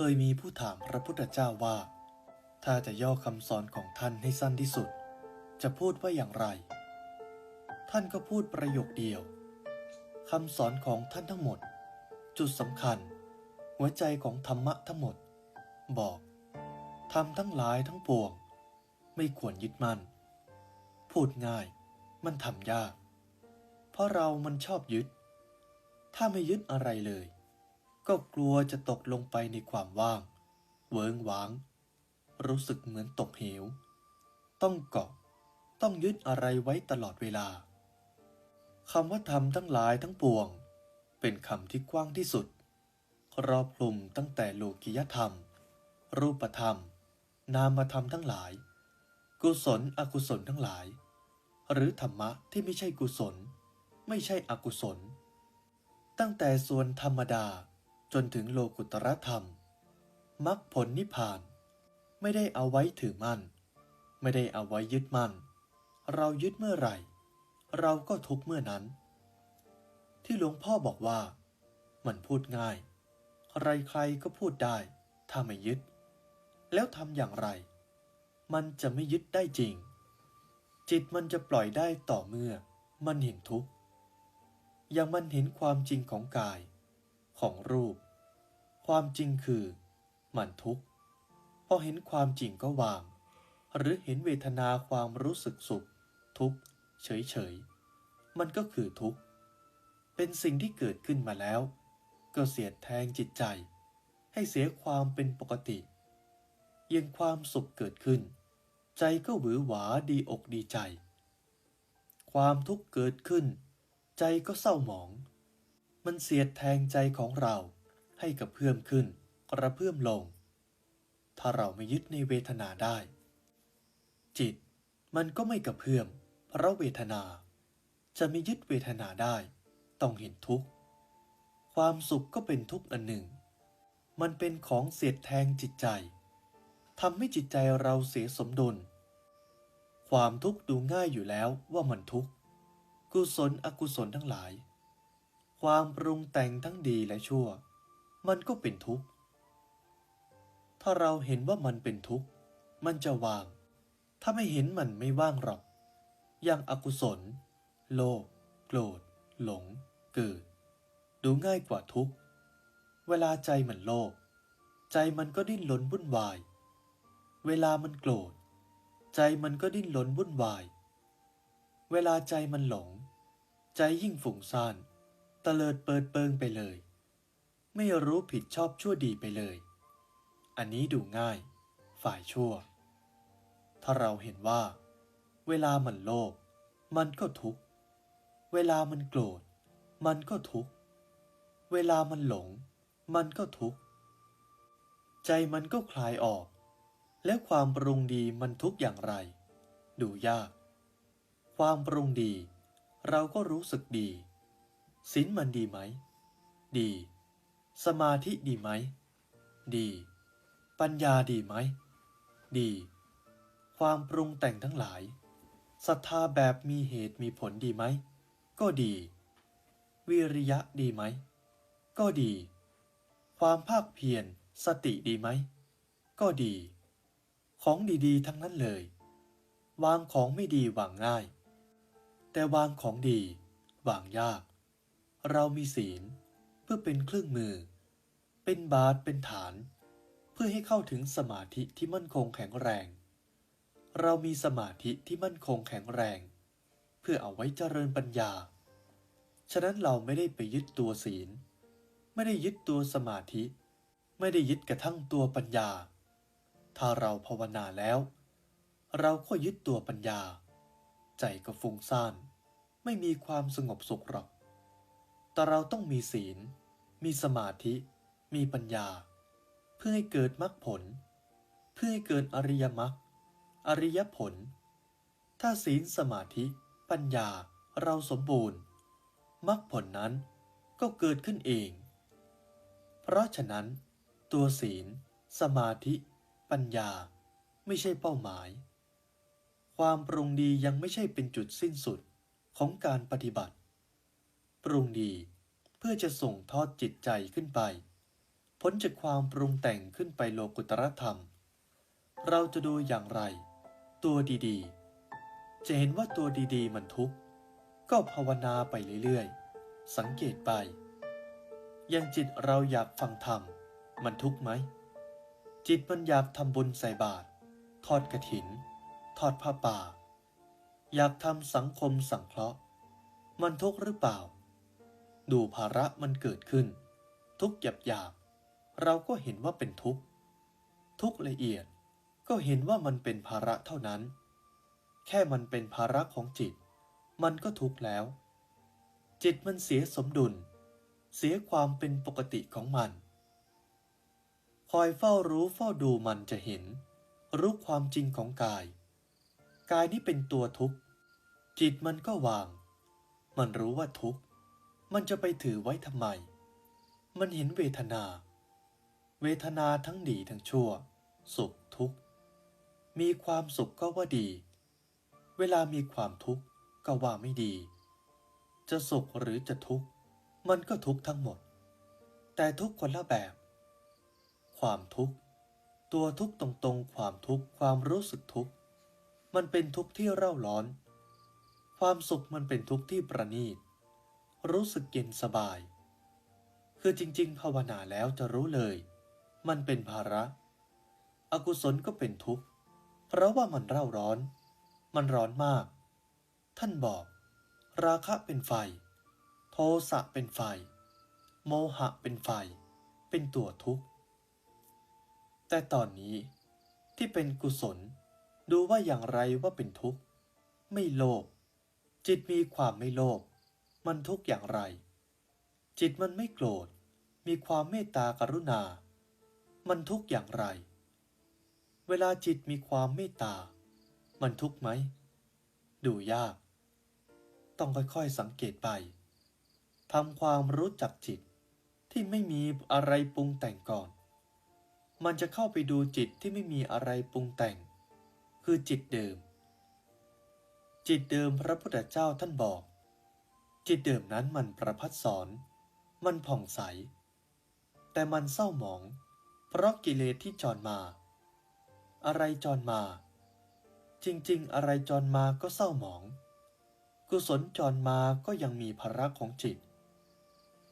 เคยมีผู้ถามพระพุทธเจ้าว่า ถ้าจะย่อคำสอนของท่านให้สั้นที่สุด จะพูดว่าอย่างไร ท่านก็พูดประโยคเดียวคำสอนของท่านทั้งหมด จุดสำคัญ หัวใจของธรรมะทั้งหมด บอกทำทั้งหลายทั้งปวง ไม่ควรยึดมั่น พูดง่าย มันทำยาก เพราะเรามันชอบยึด ถ้าไม่ยึดอะไรเลย ก็กลัวจะตกลงไปในความว่าง เวิงว้าง รู้สึกเหมือนตกเหว ต้องเกาะ ต้องยึดอะไรไว้ตลอดเวลาคำว่าธรรมทั้งหลายทั้งปวง เป็นคำที่กว้างที่สุด ครอบคลุมตั้งแต่โลกิยธรรม รูปธรรม นามธรรมทั้งหลาย กุศลอกุศลทั้งหลาย หรือธรรมะที่ไม่ใช่กุศล ไม่ใช่อกุศล ตั้งแต่ส่วนธรรมดา จนถึงโลกุตรธรรมมรรคผลนิพพาน ไม่ได้เอาไว้ถือมั่น ไม่ได้เอาไว้ยึดมั่น เรายึดเมื่อไหร่ เราก็ทุกเมื่อนั้น ที่หลวงพ่อบอกว่า มันพูดง่าย ใครๆก็พูดได้ ถ้าไม่ยึด แล้วทำอย่างไร มันจะไม่ยึดได้จริง จิตมันจะปล่อยได้ต่อเมื่อ มันเห็นทุกข์อย่างมันเห็นความจริงของกาย ของรูป ความจริงคือ มันทุกข์พอเห็นความจริงก็วาง หรือเห็นเวทนาความรู้สึกสุข ทุกข์เฉยๆ มันก็คือทุกข์เป็นสิ่งที่เกิดขึ้นมาแล้ว ก็เสียดแทงจิตใจ ให้เสียความเป็นปกติยังความสุขเกิดขึ้น ใจก็หวือหวาดีอกดีใจ ความทุกข์เกิดขึ้น ใจก็เศร้าหมอง มันเสียดแทงใจของเรา ให้กระเพื่อมขึ้น กระเพื่อมลง ถ้าเราไม่ยึดในเวทนาได้ จิตมันก็ไม่กระเพื่อม เพราะเวทนา จะไม่ยึดเวทนาได้ ต้องเห็นทุกข์ ความสุขก็เป็นทุกข์อันหนึ่ง มันเป็นของเสียดแทงจิตใจทำให้จิตใจเราเสียสมดุล ความทุกข์ดูง่ายอยู่แล้วว่ามันทุกข์ กุศลอกุศลทั้งหลาย ความปรุงแต่งทั้งดีและชั่ว มันก็เป็นทุกข์ ถ้าเราเห็นว่ามันเป็นทุกข์ มันจะวาง ถ้าไม่เห็นมันไม่ว่างหรอก อย่างอากุศล โลภ โกรธ หลง เกิด ดูง่ายกว่าทุกข์ เวลาใจมันโลภ ใจมันก็ดิ้นรนวุ่นวาย เวลามันโกรธ ใจมันก็ดิ้นรนวุ่นวาย เวลาใจมันหลง ใจยิ่งฝุ่งซ่านตะเลิดเปิดเปิงไปเลย ไม่รู้ผิดชอบชั่วดีไปเลย อันนี้ดูง่าย ฝ่ายชั่ว ถ้าเราเห็นว่า เวลามันโลภมันก็ทุกข์ เวลามันโกรธ มันก็ทุกข์ เวลามันหลง มันก็ทุกข์ ใจมันก็คลายออก แล้วความปรุงดีมันทุกข์อย่างไร ดูยาก ความปรุงดี เราก็รู้สึกดีศีลมันดีไหม ดี สมาธิดีไหม ดี ปัญญาดีไหม ดี ความปรุงแต่งทั้งหลาย ศรัทธาแบบมีเหตุมีผลดีไหม ก็ดี วิริยะดีไหม ก็ดี ความภาคเพียรสติดีไหม ก็ดี ของดีๆ ทั้งนั้นเลย วางของไม่ดีวางง่าย แต่วางของดี วางยาก เรามีศีล พื่อเป็นเครื่องมือ เป็นบาตรเป็นฐาน เพื่อให้เข้าถึงสมาธิที่มั่นคงแข็งแรง เรามีสมาธิที่มั่นคงแข็งแรง เพื่อเอาไว้เจริญปัญญา ฉะนั้นเราไม่ได้ไปยึดตัวศีล ไม่ได้ยึดตัวสมาธิ ไม่ได้ยึดกระทั่งตัวปัญญา ถ้าเราภาวนาแล้ว เราก็ยึดตัวปัญญา ใจก็ฟุ้งซ่าน ไม่มีความสงบสุขหรอก แต่เราต้องมีศีล มีสมาธิ มีปัญญา เพื่อให้เกิดมรรคผล เพื่อให้เกิดอริยมรรค อริยผล ถ้าศีลสมาธิ ปัญญาเราสมบูรณ์มรรคผลนั้นก็เกิดขึ้นเอง เพราะฉะนั้น ตัวศีล สมาธิ ปัญญาไม่ใช่เป้าหมาย ความปรุงดียังไม่ใช่เป็นจุดสิ้นสุดของการปฏิบัติ ปรุงดีเพื่อจะส่งทอดจิตใจขึ้นไป พ้นจากความปรุงแต่งขึ้นไปโลกุตรธรรม เราจะดูอย่างไร ตัวดีๆ จะเห็นว่าตัวดีๆ มันทุกข์ ก็ภาวนาไปเรื่อยๆ สังเกตไปอย่างจิตเราอยากฟังธรรม มันทุกข์ไหม จิตมันอยากทำบุญใส่บาตรทอดกระถิน ทอดผ้าป่า อยากทำสังคมสังเคราะห์ มันทุกข์หรือเปล่า ดูภาระมันเกิดขึ้น ทุกหยาบหยาบๆเราก็เห็นว่าเป็นทุกข์ ทุกละเอียดก็เห็นว่ามันเป็นภาระเท่านั้น แค่มันเป็นภาระของจิต มันก็ทุกข์แล้ว จิตมันเสียสมดุล เสียความเป็นปกติของมัน คอยเฝ้ารู้เฝ้าดูมันจะเห็น รู้ความจริงของกาย กายนี้เป็นตัวทุกข์ จิตมันก็วาง มันรู้ว่าทุกข์ มันจะไปถือไว้ทำไม มันเห็นเวทนา เวทนาทั้งดีทั้งชั่ว สุขทุกข์ มีความสุขก็ว่าดี เวลามีความทุกข์ก็ว่าไม่ดี จะสุขหรือจะทุกข์ มันก็ทุกข์ทั้งหมด แต่ทุกข์คนละแบบ ความทุกข์ ตัวทุกข์ตรงๆ ความทุกข์ความรู้สึกทุกข์ มันเป็นทุกข์ที่เร่าร้อน ความสุขมันเป็นทุกข์ที่ประณีต รู้สึกเย็นสบาย คือจริง ๆ ภาวนาแล้วจะรู้เลย มันเป็นภาระ อกุศลก็เป็นทุกข์ เพราะว่ามันเร่าร้อน มันร้อนมาก ท่านบอก ราคะเป็นไฟ โทสะเป็นไฟ โมหะเป็นไฟ เป็นตัวทุกข์ แต่ตอนนี้ที่เป็นกุศล ดูว่าอย่างไรว่าเป็นทุกข์ ไม่โลภจิตมีความไม่โลภ มันทุกข์อย่างไร จิตมันไม่โกรธ มีความเมตตากรุณา มันทุกข์อย่างไร เวลาจิตมีความเมตตา มันทุกข์ไหม ดูยาก ต้องค่อยๆสังเกตไปทำความรู้จักจิตที่ไม่มีอะไรปรุงแต่งก่อน มันจะเข้าไปดูจิตที่ไม่มีอะไรปรุงแต่ง คือจิตเดิม จิตเดิมพระพุทธเจ้าท่านบอก จิตเดิมนั้นมันประพัดสอน มันผ่องใส แต่มันเศร้าหมอง เพราะกิเลสที่จรมา อะไรจรมา จริงๆ อะไรจรมาก็เศร้าหมอง กุศลจรมาก็ยังมีภาระของจิต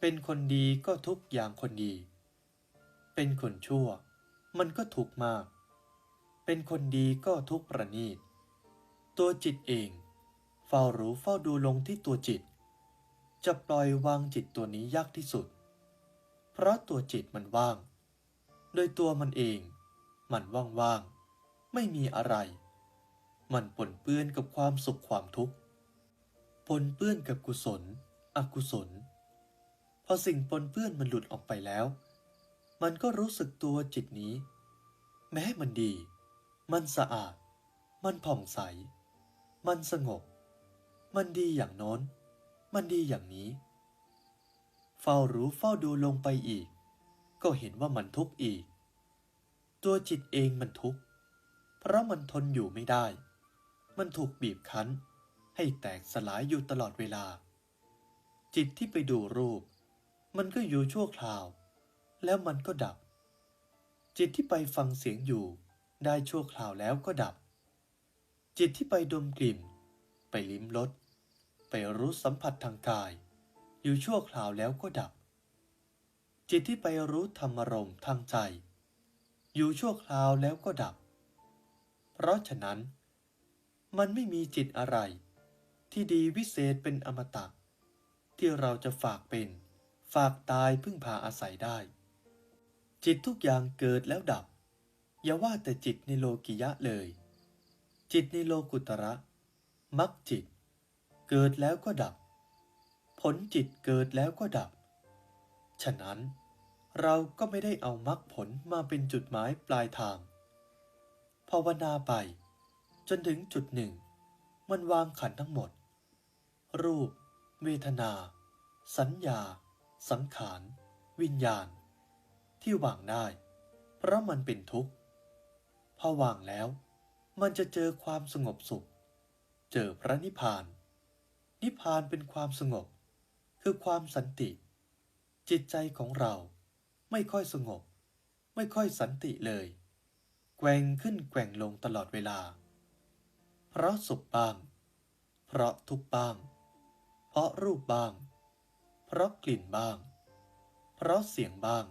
เป็นคนดีก็ทุกอย่างคนดี เป็นคนชั่ว มันก็ทุกมาก เป็นคนดีก็ทุกประณีต ตัวจิตเอง เฝ้ารู้เฝ้าดูลงที่ตัวจิต จะปล่อยวางจิตตัวนี้ยากที่สุด เพราะตัวจิตมันว่าง โดยตัวมันเอง มันว่างๆ ไม่มีอะไร มันปนเปื้อนกับความสุขความทุกข์ ปนเปื้อนกับกุศล อกุศล พอสิ่งปนเปื้อนมันหลุดออกไปแล้ว มันก็รู้สึกตัวจิตนี้ แม้มันดี มันสะอาด มันผ่องใส มันสงบ มันดีอย่างโน้น มันดีอย่างนี้ เฝ้ารู้เฝ้าดูลงไปอีก ก็เห็นว่ามันทุกข์อีก ตัวจิตเองมันทุกข์ เพราะมันทนอยู่ไม่ได้ มันถูกบีบคั้น ให้แตกสลายอยู่ตลอดเวลา จิตที่ไปดูรูป มันก็อยู่ชั่วคราว แล้วมันก็ดับ จิตที่ไปฟังเสียงอยู่ ได้ชั่วคราวแล้วก็ดับ จิตที่ไปดมกลิ่น ไปลิ้มรส ไปรู้สัมผัสทางกาย อยู่ชั่วคราวแล้วก็ดับ จิตที่ไปรู้ธรรมรมทางใจ อยู่ชั่วคราวแล้วก็ดับ เพราะฉะนั้น มันไม่มีจิตอะไร ที่ดีวิเศษเป็นอมตะ ที่เราจะฝากเป็น ฝากตายพึ่งพาอาศัยได้ จิตทุกอย่างเกิดแล้วดับ อย่าว่าแต่จิตในโลกิยะเลย จิตในโลกุตระมักจิต เกิดแล้วก็ดับ ผลจิตเกิดแล้วก็ดับ ฉะนั้นเราก็ไม่ได้เอามรรคผลมาเป็นจุดหมายปลายทาง ภาวนาไป จนถึงจุดหนึ่ง มันวางขันทั้งหมด รูป เวทนา สัญญา สังขาร วิญญาณ ที่วางได้ เพราะมันเป็นทุกข์ พอวางแล้ว มันจะเจอความสงบสุข เจอพระนิพพาน นิพพานเป็นความสงบ คือความสันติ จิตใจของเราไม่ค่อยสงบ ไม่ค่อยสันติเลย แกว่งขึ้นแกว่งลงตลอดเวลา เพราะสุขบ้าง เพราะทุกบ้าง เพราะรูปบ้าง เพราะกลิ่นบ้าง เพราะเสียงบ้าง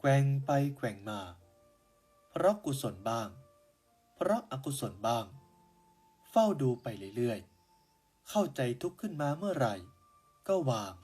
แกว่งไปแกว่งมา เพราะกุศลบ้าง เพราะอกุศลบ้าง เฝ้าดูไปเรื่อยๆ เข้าใจทุกข์ขึ้นมาเมื่อไหร่ ก็วาง